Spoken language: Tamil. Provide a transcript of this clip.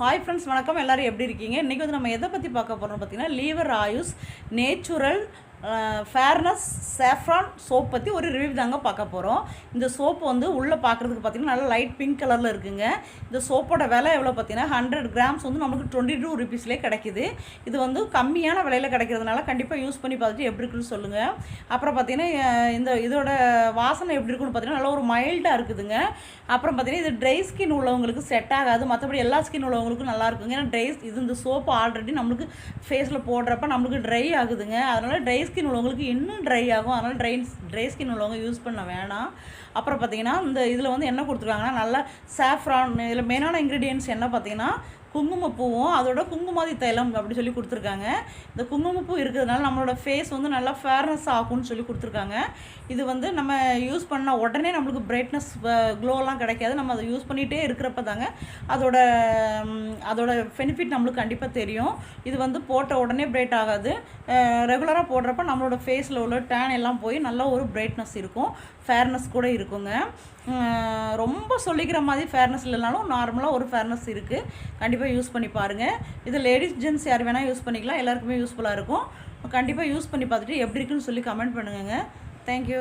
ஹாய் ஃப்ரெண்ட்ஸ் வணக்கம். எல்லாரும் எப்படி இருக்கீங்க? இன்றைக்கி வந்து நம்ம எதை பற்றி பார்க்க போகிறோம் பார்த்தீங்கன்னா Lever Ayush natural fairness saffron soap பற்றி ஒரு ரிவ்யூ தாங்க பார்க்க போகிறோம் இந்த சோப்பு வந்து உள்ளே பார்க்குறதுக்கு பார்த்தீங்கன்னா நல்லா லைட் பிங்க் கலரில் இருக்குங்க. இந்த சோப்போட விலை எவ்வளோ பார்த்தீங்கன்னா ஹண்ட்ரட் கிராம்ஸ் வந்து நமக்கு டுவெண்ட்டி டூ ருபீஸ்லேயே கிடைக்குது. இது வந்து கம்மியான விலையில் கிடைக்கிறதுனால கண்டிப்பாக யூஸ் பண்ணி பார்த்துட்டு எப்படி இருக்குன்னு சொல்லுங்கள் அப்புறம் பார்த்தீங்கன்னா இந்த இதோட வாசனை எப்படி இருக்குன்னு பார்த்தீங்கன்னா நல்லா ஒரு மைல்டாக இருக்குதுங்க. அப்புறம் பார்த்தீங்கன்னா இது ட்ரை ஸ்கின் உள்ளவங்களுக்கு செட் ஆகாது. மற்றபடி எல்லா ஸ்கின் உள்ளவங்களுக்கும் நல்லா இருக்குங்க. ஏன்னா ட்ரை இது இந்த சோப்பு ஆல்ரெடி நம்மளுக்கு ஃபேஸில் போடுறப்ப நம்மளுக்கு ட்ரை ஆகுதுங்க. அதனால் ட்ரை ஸ்கின் உள்ளவங்களுக்கு இன்னும் ட்ரை ஆகும். அதனால் ட்ரை ட்ரை ஸ்கின் உள்ளவங்க யூஸ் பண்ண வேணாம். அப்புறம் பார்த்தீங்கன்னா இந்த இதில் வந்து என்ன கொடுத்துருக்காங்கன்னா நல்லா சாஃப்ரான் இதில் மெயினான இன்க்ரீடியன்ஸ் என்ன பார்த்தீங்கன்னா குங்குமப்பூவும் அதோட குங்குமாதி தைலம் அப்படி சொல்லி கொடுத்துருக்காங்க. இந்த குங்குமப்பூ இருக்கிறதுனால நம்மளோட ஃபேஸ் வந்து நல்லா ஃபேர்னஸ் ஆகும்னு சொல்லி கொடுத்துருக்காங்க. இது வந்து நம்ம யூஸ் பண்ண உடனே நம்மளுக்கு பிரைட்னஸ் க்ளோலாம் கிடைக்காது. நம்ம அதை யூஸ் பண்ணிகிட்டே இருக்கிறப்ப தாங்க அதோட அதோட பெனிஃபிட் நம்மளுக்கு கண்டிப்பாக தெரியும். இது வந்து போட்ட உடனே பிரைட் ஆகாது. ரெகுலராக போடுறப்ப நம்மளோட ஃபேஸில் உள்ள டேன் எல்லாம் போய் நல்லா ஒரு பிரைட்னஸ் இருக்கும். ஃபேர்னஸ் கூட இருக்குங்க. ரொம்ப சொல்லிக்கிற மாதிரி ஃபேர்னஸ் இல்லைனாலும் நார்மலாக ஒரு ஃபேர்னஸ் இருக்குது கண்டிப்பாக யூஸ் பண்ணி பாருங்கள் இது லேடிஸ் ஜென்ஸ் யார் வேணால் யூஸ் பண்ணிக்கலாம். எல்லாருக்குமே யூஸ்ஃபுல்லாக இருக்கும். கண்டிப்பாக யூஸ் பண்ணி பார்த்துட்டு எப்படி இருக்குன்னு சொல்லி கமெண்ட் பண்ணுங்க தேங்க்யூ